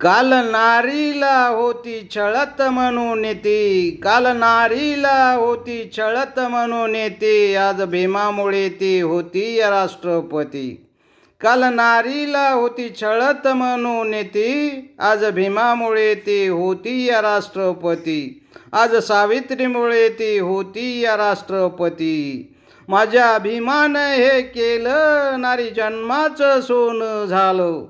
काल नारीला होती छळत म्हणून ती काल नारीला होती छळत म्हणून ती आज भीमामुळे ती होती राष्ट्रपती. काल नारीला होती छळत म्हणून ती आज भीमामुळे ती होती या राष्ट्रपती. आज सावित्रीमुळे ती होती या राष्ट्रपती. माझ्या अभिमान हे केलं नारी जन्माचं सोनं झालं.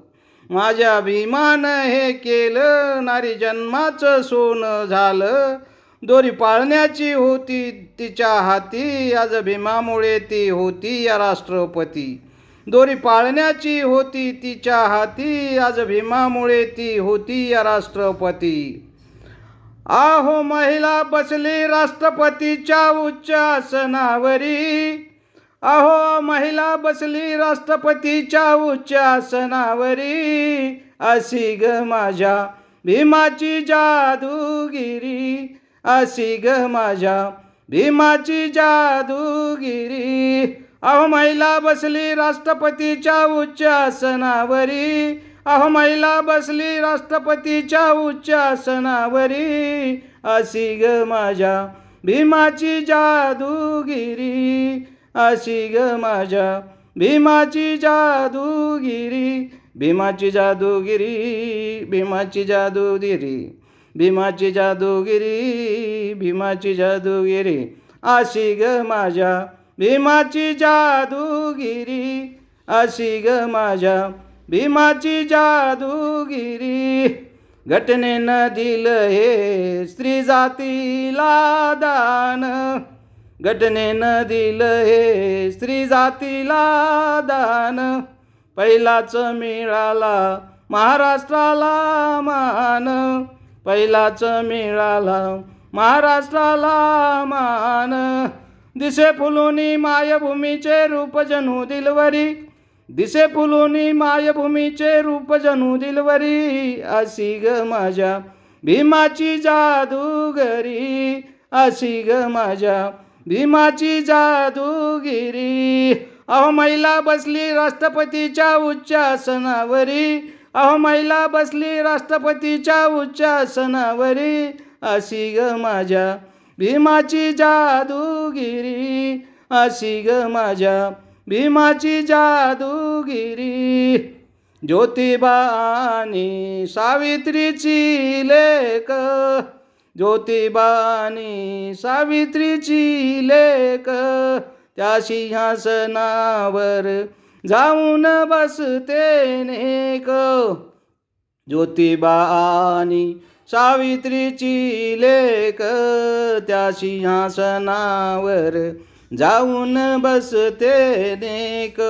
माझ्या अभिमान हे केलं नारी जन्माचं सोनं झालं. दोरी पाळण्याची होती तिच्या हाती आज भीमामुळे ती होती या राष्ट्रपती. दोरी पाळण्याची होती तिच्या हाती आज भीमामुळे ती होती या राष्ट्रपती. आहो महिला बसली राष्ट्रपतीच्या उच्च आसनावरी अहो महिला बसली राष्ट्रपतीच्या उच्च आसनावरी अशी ग माझ्या भीमाची जादूगिरी. अशी ग माझ्या भीमाची जादूगिरी. अहो महिला बसली राष्ट्रपतीच्या उच्च आसनावरी अहो महिला बसली राष्ट्रपतीच्या उच्च आसनावरी अशी ग माझ्या भीमाची जादूगिरी. अशी ग माझ्या. भीमाची जादूगिरी भीमाची जादूगिरी भीमाची जादूगिरी भीमाची जादूगिरी भीमाची जादूगिरी. अशी ग माझ्या भीमाची जादूगिरी अशी ग माझ्या भीमाची जादूगिरी. घटनेनं दिलं हे स्त्री जातीला दान. घटनेनं दिलं हे स्त्री जातीला दान. पहिलाच मिळाला महाराष्ट्राला मान. पहिलाच मिळाला महाराष्ट्राला मान. दिसे फुलुनी मायभूमीचे रूप जणू दिलवरी. दिसे फुलुनी मायभूमीचे रूप जणू दिलवरी. अशी ग माझ्या भीमाची जादूगरी. अशी ग माझ्या भीमाची जादूगिरी. अहो महिला बसली राष्ट्रपतीच्या उच्चासनावरी. अहो महिला बसली राष्ट्रपतीच्या उच्चासनावरी. अशी ग माझ्या भीमाची जादूगिरी. अशी ग माझ्या भीमाची जादूगिरी. ज्योतिबा आणि सावित्रीची लेख. ज्योतिबानी सावित्रीची लेख त्या सिंहासनावर जाऊन बसते नेक. ज्योतिबा आणि सावित्रीची लेख त्या सिंहासनावर जाऊन बसते नेक.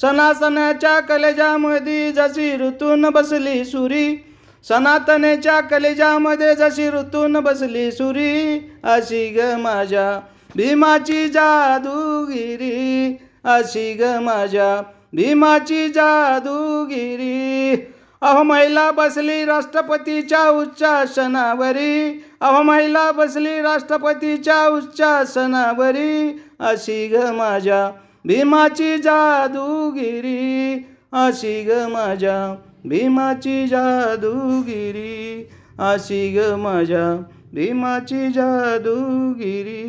सणासणाच्या कलेजामध्ये जशी ऋतून बसली सुरी सनातनेच्या कलेजामध्ये जशी ऋतून बसली सुरी अशी ग माझ्या. भीमाची जादूगिरी अशी ग माझ्या. भीमाची जादूगिरी. अहो महिला बसली राष्ट्रपतीच्या उच्चासनावरी. अहो महिला बसली राष्ट्रपतीच्या उच्चासनावरी अशी ग माझ्या. भीमाची जादूगिरी अशी ग माझ्या. भीमाची जादूगिरी अशी ग माझ्या भीमाची जादूगिरी.